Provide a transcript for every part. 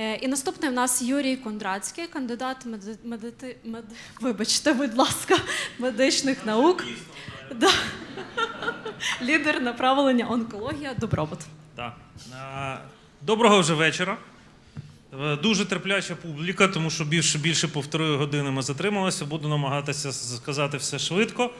Е, І наступний в нас Юрій Кондратський, кандидат меди... медити... мед... вибачте, будь ласка, медичних наук. Да. Лідер направлення онкологія, добробут. Так. Е, Доброго вже вечора. Е, Дуже терпляча публіка, тому що більше більше півтори години ми затрималися. Буду намагатися сказати все швидко.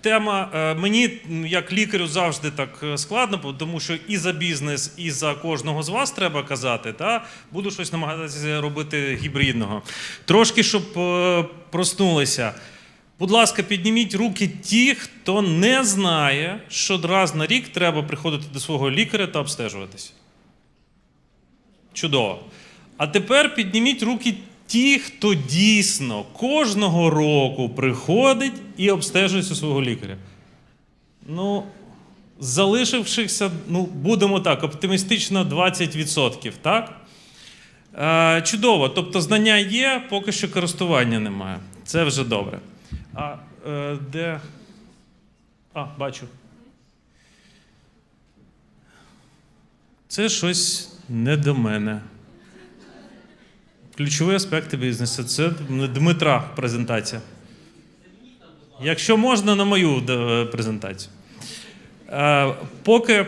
Тема е, мені, як лікарю, завжди так е, складно, тому що і за бізнес, і за кожного з вас треба казати. Та буду щось намагатися робити гібридного. Трошки, щоб е, проснулися. Будь ласка, підніміть руки ті, хто не знає, що раз на рік треба приходити до свого лікаря та обстежуватися. Чудово. А тепер підніміть руки ті, хто дійсно кожного року приходить і обстежується свого лікаря. Ну, залишившихся, ну, будемо так, оптимістично 20%, так? Е, чудово. Тобто знання є, поки що користування немає. Це вже добре. А е, де. А, бачу. Це щось не до мене. Ключові аспекти бізнесу. Це Дмитра презентація. Якщо можна, на мою е, презентацію. Е, Поки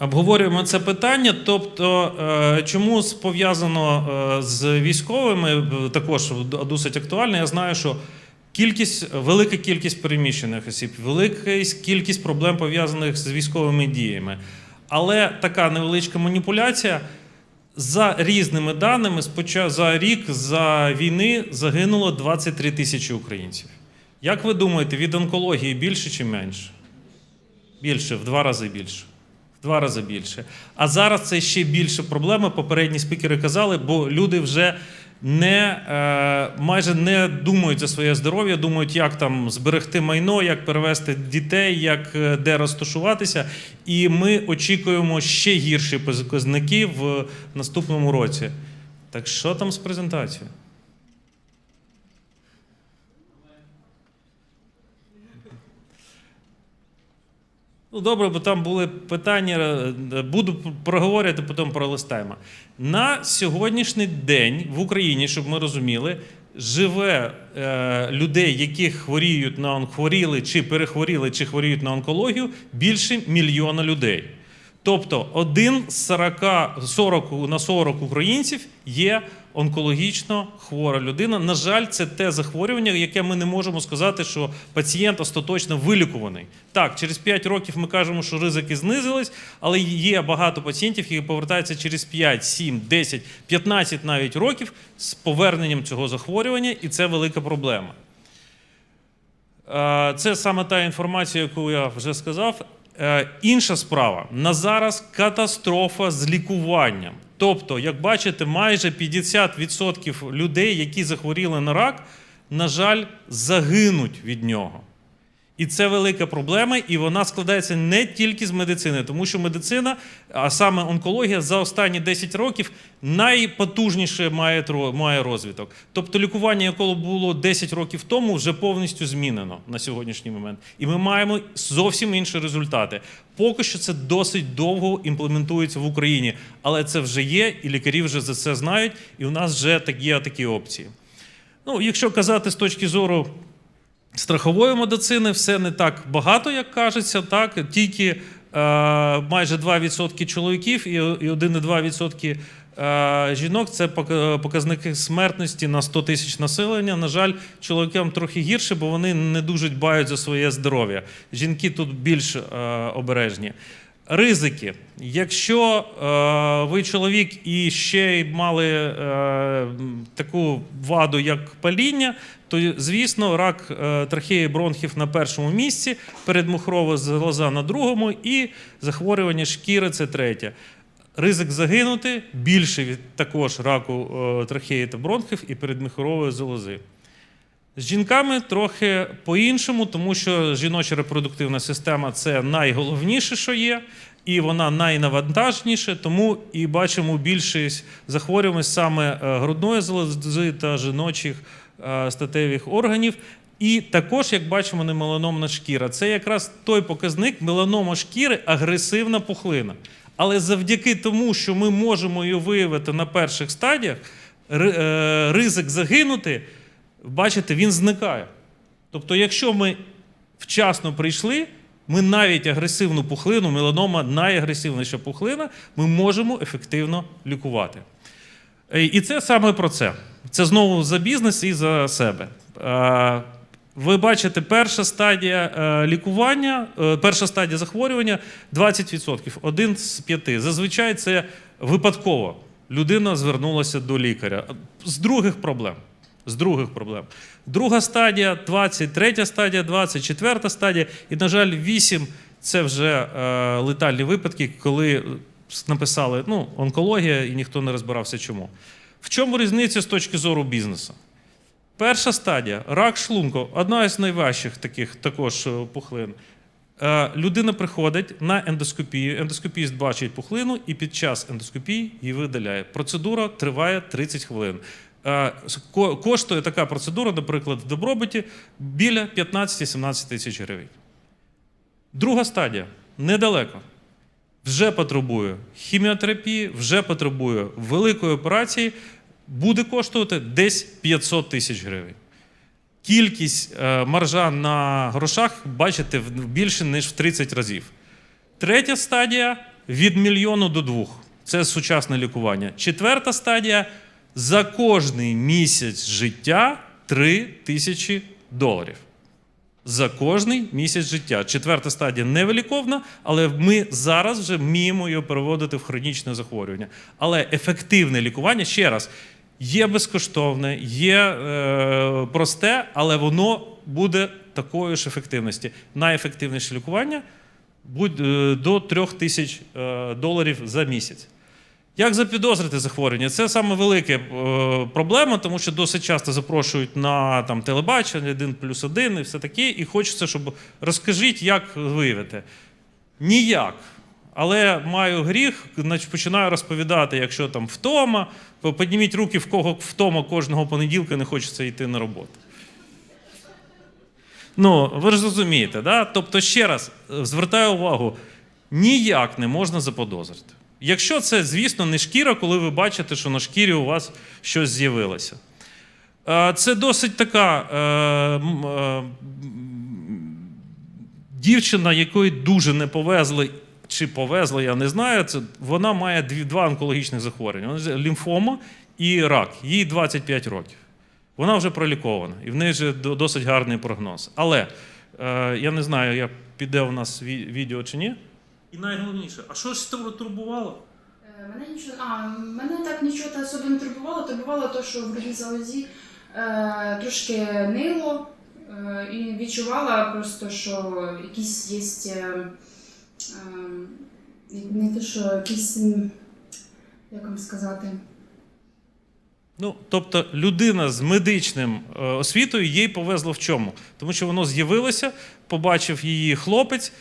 обговорюємо це питання, тобто, е, чому пов'язано з військовими, також досить актуально. Я знаю, що кількість, велика кількість переміщених осіб, велика кількість проблем пов'язаних з військовими діями. Але така невеличка маніпуляція. За різними даними, за рік за війни загинуло 23 тисячі українців. Як ви думаєте, від онкології більше чи менше? Більше, в два рази більше. В два рази більше. А зараз це ще більше проблема. Попередні спікери казали, бо люди вже не, е, майже не думають за своє здоров'я, думають, як там зберегти майно, як перевести дітей, як е, де розташуватися. І ми очікуємо ще гірші показники в наступному році. Так що там з презентацією? Ну, добре, бо там були питання. е, Буду проговорювати, потім пролистаємо. На сьогоднішній день в Україні, щоб ми розуміли, живе е, людей, які хворіють на онхворіли, чи перехворіли, чи хворіють на онкологію, більше мільйона людей. Тобто один з 40, 40 на 40 українців є онкологічно хвора людина. На жаль, це те захворювання, яке ми не можемо сказати, що пацієнт остаточно вилікуваний. Так, через 5 років ми кажемо, що ризики знизились, але є багато пацієнтів, які повертаються через 5, 7, 10, 15 навіть років з поверненням цього захворювання, і це велика проблема. Е, Це саме та інформація, яку я вже сказав. Е, Інша справа на зараз катастрофа з лікуванням. Тобто, як бачите, майже 50% людей, які захворіли на рак, на жаль, загинуть від нього. І це велика проблема, і вона складається не тільки з медицини, тому що медицина, а саме онкологія, за останні 10 років найпотужніше має, має розвиток. Тобто лікування, яке було 10 років тому, вже повністю змінено на сьогоднішній момент. І ми маємо зовсім інші результати. Поки що це досить довго імплементується в Україні, але це вже є, і лікарі вже за це знають, і у нас вже є такі опції. Ну, якщо казати з точки зору страхової медицини все не так багато, як кажеться. Так? Тільки е, майже 2% чоловіків і, і 1,2% е, жінок це пок- показники смертності на 100 тисяч населення. На жаль, чоловікам трохи гірше, бо вони не дуже дбають за своє здоров'я. Жінки тут більш е, обережні. Ризики. Якщо е, ви чоловік і ще й мали е, таку ваду, як паління, то звісно, рак е, трахеї бронхів на першому місці, передмухрова залоза на другому, і захворювання шкіри це третє. Ризик загинути більше від також раку е, трахеї та бронхів і передмухрової залози. З жінками трохи по-іншому, тому що жіноча репродуктивна система це найголовніше, що є, і вона найнавантажніша, тому і бачимо більшість захворювань саме е, грудної залози та жіночих е, статевих органів. І також, як бачимо, не меланомна шкіра. Це якраз той показник меланома шкіри агресивна пухлина. Але завдяки тому, що ми можемо її виявити на перших стадіях, е, ризик загинути, бачите, він зникає. Тобто, якщо ми вчасно прийшли, ми навіть агресивну пухлину, меланома найагресивніша пухлина, ми можемо ефективно лікувати. Е, І це саме про це. Це знову за бізнес і за себе. Е, Ви бачите, перша стадія е, лікування, перша стадія захворювання 20%, один з п'яти. Зазвичай це випадково. Людина звернулася до лікаря. З других проблем. З других проблем. Друга стадія 20, третя стадія 20, четверта стадія. І, на жаль, 8 це вже е, летальні випадки, коли написали ну, онкологія, і ніхто не розбирався чому. В чому різниця з точки зору бізнесу? Перша стадія рак шлунку, одна із найважчих таких також е, пухлин. Е, Людина приходить на ендоскопію, ендоскопіст бачить пухлину і під час ендоскопії її видаляє. Процедура триває 30 хвилин. Коштує така процедура, наприклад, в добробуті біля 15-17 тисяч гривень. Друга стадія недалеко. Вже потребує хіміотерапії, вже потребує великої операції, буде коштувати десь 500 тисяч гривень. Кількість е, маржа на грошах, бачите, більше, ніж в 30 разів. Третя стадія від мільйону до двох. Це сучасне лікування. Четверта стадія за кожний місяць життя 3 тисячі доларів. За кожний місяць життя. Четверта стадія невиліковна, але ми зараз вже вміємо її переводити в хронічне захворювання. Але ефективне лікування, ще раз, є безкоштовне, є е, просте, але воно буде такої ж ефективності. Найефективніше лікування будь, е, до 3 тисяч е, доларів за місяць. Як запідозрити захворювання? Це саме велика е, проблема, тому що досить часто запрошують на там, телебачення, один плюс один і все таке, і хочеться, щоб розкажіть, як виявити. Ніяк. Але маю гріх, починаю розповідати, якщо там втома, то підніміть руки, в кого втома кожного понеділка не хочеться йти на роботу. Ну, ви ж розумієте, да? Тобто, ще раз е, звертаю увагу, ніяк не можна заподозрити. Якщо це, звісно, не шкіра, коли ви бачите, що на шкірі у вас щось з'явилося. Е, Це досить така е, е, дівчина, якої дуже не повезли, чи повезли, я не знаю. Це, вона має дві, два онкологічних захворювання: Вона лімфома і рак. Їй 25 років. Вона вже пролікована, і в неї вже досить гарний прогноз. Але е, я не знаю, як піде у нас відео чи ні. І найголовніше, а що ж тебе турбувало? Е, Мене нічого, а мене так нічого та особо не турбувало. Турбувало те, що в грудній залозі е, трошки нило, е, і відчувала просто, що якісь є. Е, е, не те, що якісь, як вам сказати, Ну, тобто людина з медичним е, освітою їй повезло в чому? Тому що воно з'явилося, побачив її хлопець,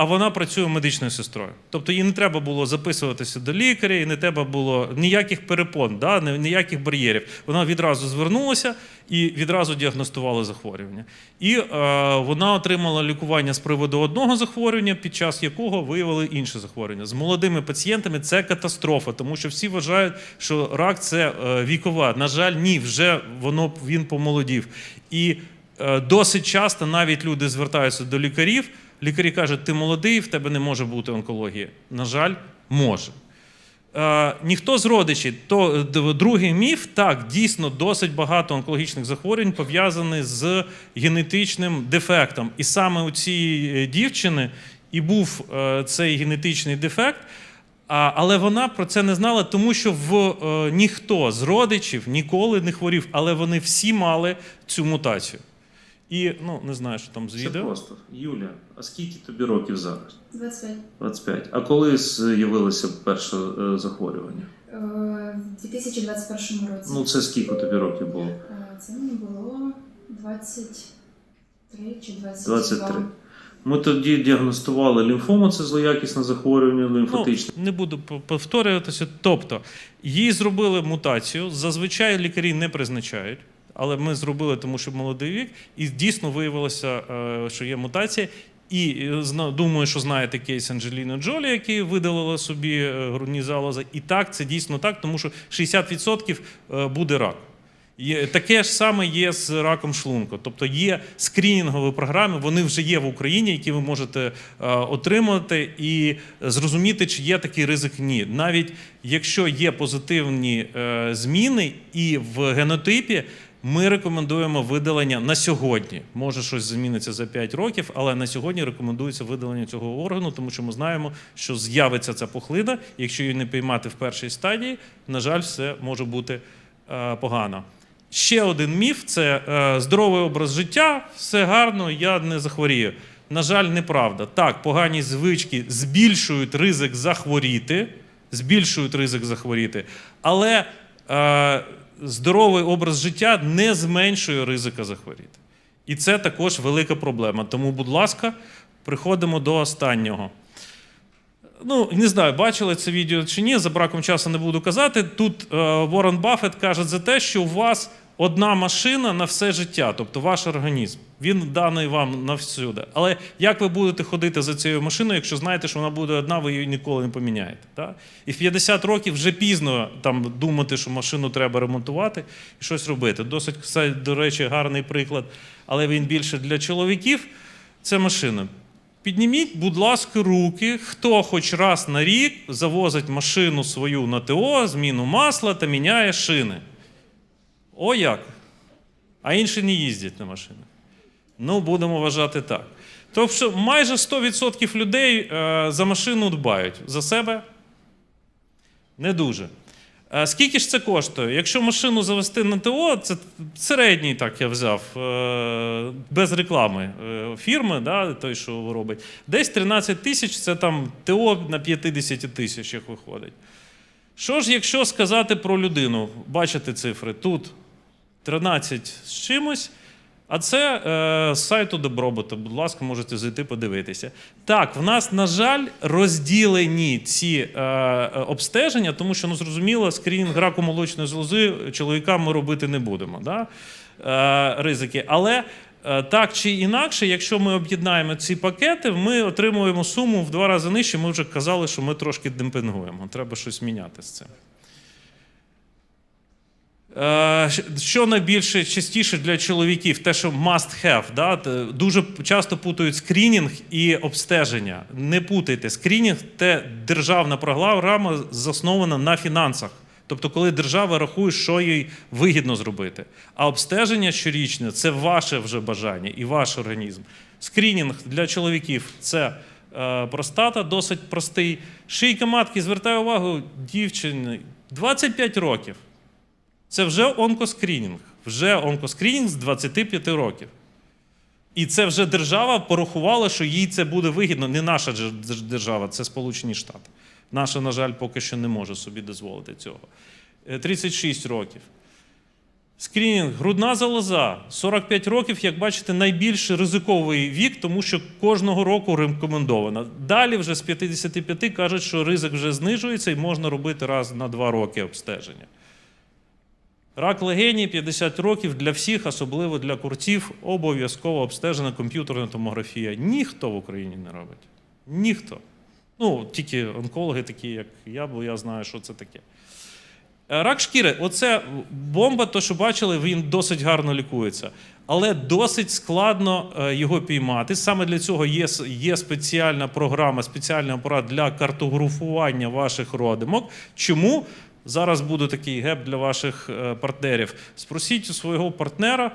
а вона працює медичною сестрою. Тобто їй не треба було записуватися до лікаря, і не треба було ніяких перепон, да, ніяких бар'єрів. Вона відразу звернулася і відразу діагностували захворювання. І е, вона отримала лікування з приводу одного захворювання, під час якого виявили інше захворювання. З молодими пацієнтами це катастрофа, тому що всі вважають, що рак це е, вікова. На жаль, ні, вже воно він помолодів. І е, досить часто навіть люди звертаються до лікарів. Лікарі кажуть, ти молодий, в тебе не може бути онкології. На жаль, може. Е, ніхто з родичів, то другий міф, так, дійсно досить багато онкологічних захворювань пов'язані з генетичним дефектом. І саме у цієї е, дівчини і був е, цей генетичний дефект. Але вона про це не знала, тому що в е, ніхто з родичів ніколи не хворів, але вони всі мали цю мутацію. І ну не знаю, що там з Це відео. просто. Юля, а скільки тобі років зараз? 25. 25. А коли з'явилося перше е, захворювання? Е, в 2021 році. Ну, це скільки тобі років було? Е, Це мені було 23 чи 22. 23. Ми тоді діагностували лімфому, це злоякісне захворювання лімфатичне. Ну, не буду повторюватися. Тобто, їй зробили мутацію. Зазвичай лікарі не призначають, але ми зробили, тому що молодий вік, і дійсно виявилося, е, що є мутація. І е, думаю, що знаєте кейс Анджеліни Джолі, який видалила собі е, грудні залози. І так, це дійсно так, тому що 60% е, буде рак. Таке ж саме є з раком шлунку. Тобто є скринінгові програми, вони вже є в Україні, які ви можете отримати і зрозуміти, чи є такий ризик. Ні. Навіть якщо є позитивні зміни і в генотипі, ми рекомендуємо видалення на сьогодні. Може, щось зміниться за 5 років, але на сьогодні рекомендується видалення цього органу, тому що ми знаємо, що з'явиться ця пухлина. Якщо її не піймати в першій стадії, на жаль, все може бути е, погано. Ще один міф це е, здоровий образ життя, все гарно, я не захворію. На жаль, неправда. Так, погані звички збільшують ризик захворіти, збільшують ризик захворіти, але е, здоровий образ життя не зменшує ризика захворіти. І це також велика проблема. Тому, будь ласка, приходимо до останнього. Ну, не знаю, бачили це відео чи ні, за браком часу не буду казати. Тут е, Уоррен Баффет каже за те, що у вас одна машина на все життя, тобто ваш організм. Він даний вам навсюди. Але як ви будете ходити за цією машиною, якщо знаєте, що вона буде одна, ви її ніколи не поміняєте? Так? І в 50 років вже пізно там, думати, що машину треба ремонтувати і щось робити. Досить, кстати, до речі, гарний приклад, але він більше для чоловіків. Це машина. Підніміть, будь ласка, руки, хто хоч раз на рік завозить машину свою на ТО, зміну масла та міняє шини. О як! А інші не їздять на машинах. Ну, будемо вважати так. Тобто майже 100% людей е, за машину дбають. За себе не дуже. Скільки ж це коштує? Якщо машину завести на ТО, це середній, так я взяв, е, без реклами е, фірми, да, той, що робить. Десь 13 тисяч це там ТО на 50 тисячах виходить. Що ж, якщо сказати про людину, бачите цифри, тут 13 з чимось, а це е, з сайту Добробота. Будь ласка, можете зайти подивитися. Так, в нас, на жаль, розділені ці е, е, обстеження, тому що, ну зрозуміло, скрінінг раку молочної залози чоловікам ми робити не будемо. Да? Е, ризики. Але е, так чи інакше, якщо ми об'єднаємо ці пакети, ми отримуємо суму в два рази нижче. Ми вже казали, що ми трошки демпингуємо. Треба щось міняти з цим. Е, Що найбільше частіше для чоловіків, те, що must have, да? дуже часто путають скрінінг і обстеження. Не путайте. Скрінінг це державна програма, заснована на фінансах. Тобто, коли держава рахує, що їй вигідно зробити. А обстеження щорічне це ваше вже бажання і ваш організм. Скрінінг для чоловіків це е, простата, досить простий. Шийка матки, звертаю увагу, дівчини 25 років. Це вже онкоскрінінг. Вже онкоскрінінг з 25 років. І це вже держава порахувала, що їй це буде вигідно. Не наша держава, це Сполучені Штати. Наша, на жаль, поки що не може собі дозволити цього. Е, 36 років. Скрінінг, грудна залоза, 45 років, як бачите, найбільш ризиковий вік, тому що кожного року рекомендовано. Далі вже з 55 кажуть, що ризик вже знижується і можна робити раз на два роки обстеження. Рак легені 50 років для всіх, особливо для курців, обов'язково обстежена комп'ютерна томографія. Ніхто в Україні не робить. Ніхто. Ну, тільки онкологи, такі, як я, бо я знаю, що це таке. Е, Рак шкіри оце бомба, то, що бачили, він досить гарно лікується. Але досить складно е, його піймати. Саме для цього є, є спеціальна програма, спеціальний апарат для картографування ваших родимок. Чому? Зараз буде такий геп для ваших е, партнерів. Спросіть у свого партнера,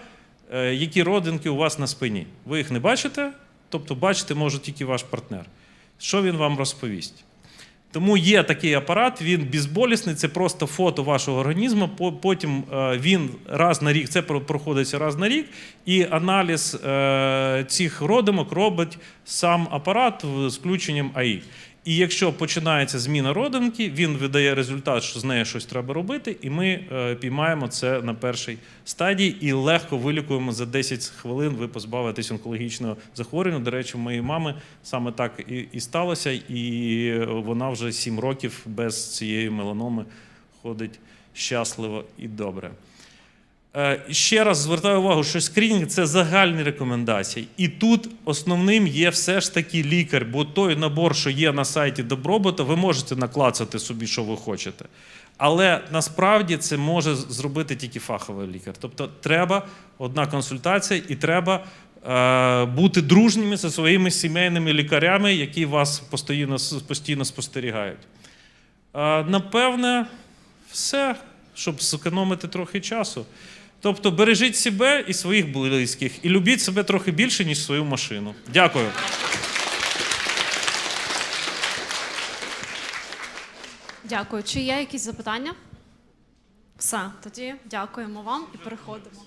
е, які родинки у вас на спині. Ви їх не бачите, тобто бачити може тільки ваш партнер. Що він вам розповість? Тому є такий апарат, він безболісний, це просто фото вашого організму. Потім е, він раз на рік, це проходиться раз на рік, і аналіз цих родимок робить сам апарат з включенням АІ. І якщо починається зміна родинки, він видає результат, що з нею щось треба робити, і ми е, піймаємо це на першій стадії і легко вилікуємо за 10 хвилин. Ви позбавитесь онкологічного захворювання. До речі, моєї мами саме так і сталося, і вона вже 7 років без цієї меланоми ходить щасливо і добре. Е, Ще раз звертаю увагу, що скринінг це загальні рекомендації. І тут основним є все ж таки лікар, бо той набор, що є на сайті Добробота, ви можете наклацати собі, що ви хочете. Але насправді це може зробити тільки фаховий лікар. Тобто треба одна консультація і треба е, бути дружніми зі своїми сімейними лікарями, які вас постійно, постійно спостерігають. Е, напевне, все, щоб зекономити трохи часу. Тобто бережіть себе і своїх близьких, і любіть себе трохи більше, ніж свою машину. Дякую. Дякую. Чи є якісь запитання? Все, тоді дякуємо вам і переходимо.